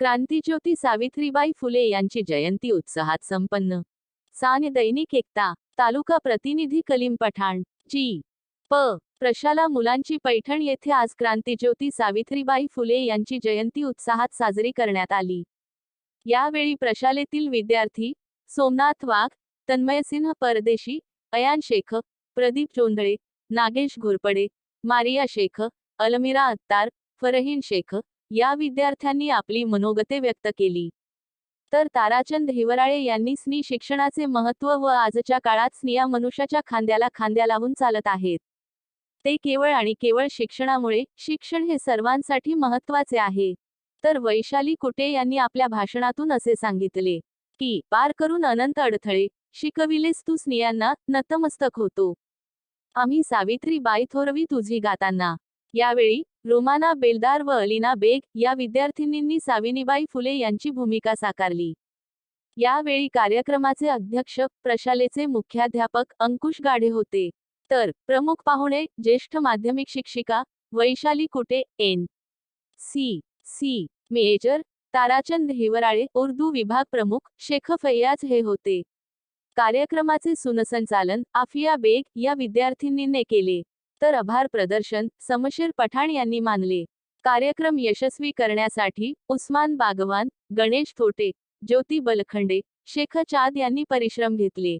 क्रांतीज्योती सावित्रीबाई फुले यांची जयंती उत्साहात संपन्न. सान दैनिक एकता तालुका प्रतिनिधी कलीम पठाण जी. प. प्रशाला मुलांची पैठण येथे आज क्रांतीज्योती सावित्रीबाई फुले यांची जयंती उत्साहात साजरी करण्यात आली. यावेळी प्रशालेतील विद्यार्थी सोमनाथ वाघ तन्मयसिंह परदेशी अयान शेख प्रदीप जोंधळे नागेश घोरपडे मारिया शेख अलमिरा अत्तार फरहीन शेख या विद्यार्थ्यांनी आपली मनोगते व्यक्त केली. तर ताराचंद हिवराळे यांनी स्नी शिक्षणाचे महत्त्व व आजच्या काळात स्निया मनुष्याच्या खांद्याला खांद्या लावून चालत आहेत. ते केवळ आणि केवळ शिक्षणामुळे शिक्षण हे सर्वांसाठी महत्त्वाचे आहे. तर वैशाली कुटे यांनी आपल्या भाषणातून असे सांगितले की पार करून अनंत अडथळे शिकविलेस तू स्नियांना नतमस्तक होतो. आम्ही सावित्री बाई थोरवी तुझी गाताना यावेळी रोमाना बेलदार व अलिना बेग या विद्यार्थिनींनी साविनीबाई फुले यांची भूमिका साकारली. यावेळी कार्यक्रमाचे अध्यक्ष प्रशालेचे मुख्याध्यापक अंकुश गाढे होते. तर प्रमुख पाहुणे ज्येष्ठ माध्यमिक शिक्षिका Vaishali Kute N. C. C. Major Tarachand Hiwrale Urdu विभाग प्रमुख शेख फैयाज हे होते. कार्यक्रमाचे सुनसंचालन आफिया बेग या विद्यार्थिनींनी केले. तर आभार प्रदर्शन समशीर पठाण यांनी मानले. कार्यक्रम यशस्वी करण्यासाठी उस्मान बागवान गणेश थोटे ज्योती बलखंडे शेख चाद यांनी परिश्रम घेतले.